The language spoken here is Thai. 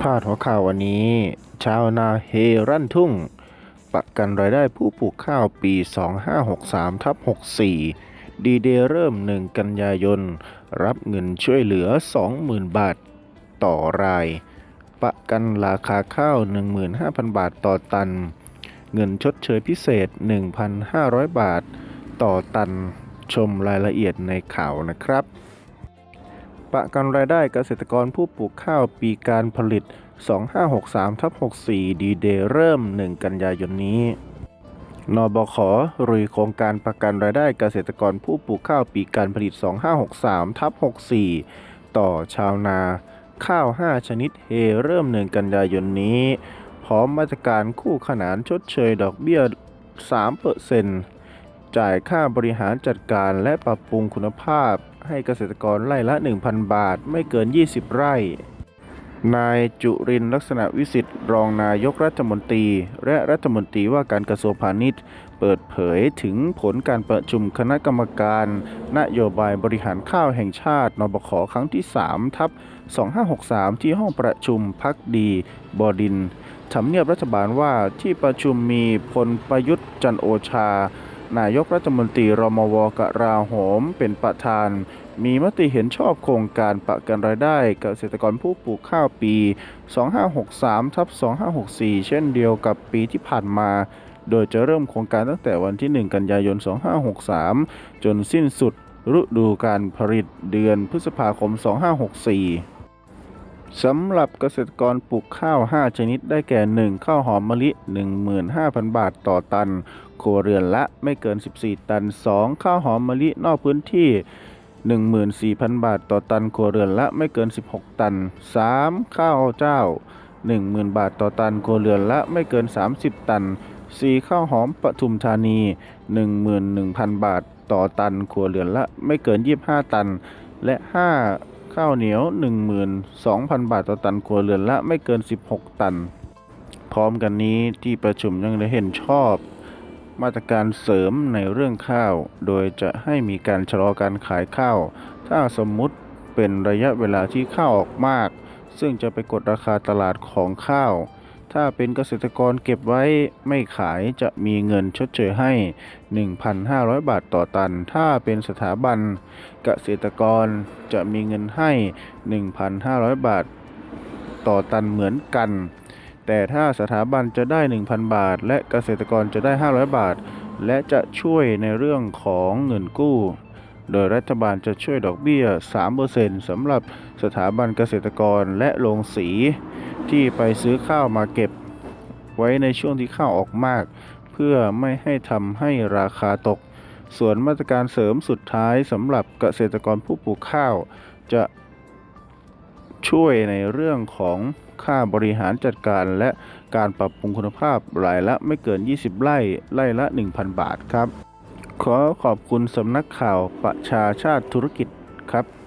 พาดหัวข่าววันนี้ ชาวนาเฮรั่นทุ่ง ประกันรายได้ผู้ปลูกข้าวปี 2563ทับ64 ดีเดย์เริ่ม 1 กันยายน รับเงินช่วยเหลือ 20,000 บาทต่อราย ประกันราคาข้าว 15,000 บาทต่อตัน เงินชดเชยพิเศษ 1,500 บาท ต่อตัน ชมรายละเอียดในข่าวนะครับ ประกันรายได้เกษตรกรผู้ปลูกข้าวปีการผลิต 2563ทับ64 ดีเดย์เริ่ม 1 กันยายนนี้ นบขรุยโครงการประกันรายได้เกษตรกรผู้ปลูกข้าวปีการผลิต 2563ทับ64 ต่อชาวนาข้าว 5 ชนิดเฮเริ่ม 1 กันยายนนี้ พร้อมมาตรการคู่ขนานชดเชยดอกเบี้ย 3%จ่ายค่าบริหารจัดการและปรับปรุงคุณภาพ ให้เกษตรกรไร่ละ 1,000 บาท ไม่เกิน 20 ไร่ นายจุรินลักษณะวิสิทธิ์รองนายกรัฐมนตรี และรัฐมนตรีว่าการกระทรวงพาณิชย์ เปิดเผยถึงผลการประชุมคณะกรรมการ นโยบายบริหารข้าวแห่งชาตินบขครั้งที่ 3 ทับ 2563 ที่ห้องประชุมพักดีบดินทำเนียบรัฐบาลว่าที่ประชุมมีพลประยุทธ์จันโอชา นายกรัฐมนตรีรมวกราโหมเป็นประธาน มีมติเห็นชอบโครงการประกันรายได้เกษตรกรผู้ปลูกข้าวปี 2563ทับ2564 เช่นเดียวกับปีที่ผ่านมา โดยจะเริ่มโครงการตั้งแต่วันที่ 1 กันยายน 2563 จนสิ้นสุดฤดูการผลิตเดือนพฤษภาคม 2564 สำหรับเกษตรกรปลูกข้าว 5 ชนิดได้แก่ 1. ข้าวหอมมะลิ 15,000 บาทต่อตันครัวเรือนละไม่เกิน 14 ตัน 2. ข้าวหอมมะลินอกพื้นที่ 14,000 บาทต่อตันครัวเรือนละไม่เกิน 16 ตัน 3. ข้าวเจ้า 10,000 บาทต่อตันครัวเรือนละไม่เกิน 30 ตัน 4. ข้าวหอมปทุมธานี 11,000 บาทต่อตันครัวเรือนละไม่เกิน 25 ตัน และ 5. ข้าวเหนียว 12,000 บาทต่อตันครัวเรือนละไม่เกิน 16 ตัน พร้อมกันนี้ที่ประชุมยังได้เห็นชอบ มาตรการเสริมในเรื่องข้าว โดยจะให้มีการชะลอการขายข้าว ถ้าสมมุติเป็นระยะเวลาที่ข้าวออกมาก ซึ่งจะไปกดราคาตลาดของข้าว ถ้าเป็นเกษตรกรเก็บไว้ไม่ขายจะมีเงินชดเชยให้ 1,500 บาทต่อตัน ถ้าเป็นสถาบันเกษตรกรจะมีเงินให้ 1,500 บาทต่อตันเหมือนกัน แต่ถ้าสถาบันจะได้ 1,000 บาท และเกษตรกรจะได้ 500 บาท และจะช่วยในเรื่องของเงินกู้ โดยรัฐบาลจะช่วยดอกเบี้ย 3%สำหรับสถาบันเกษตรกรและโรงสี ที่ไปซื้อข้าวมาเก็บ ไว้ในช่วงที่ข้าวออกมาก เพื่อไม่ให้ทำให้ราคาตก ส่วนมาตรการเสริมสุดท้ายสำหรับเกษตรกรผู้ปลูกข้าว จะช่วยในเรื่องของค่าบริหารจัดการและการปรับปรุงคุณภาพรายละไม่เกิน 20 ไร่ไร่ละ 1,000 บาทครับ ขอขอบคุณสำนักข่าวประชาชาติธุรกิจครับ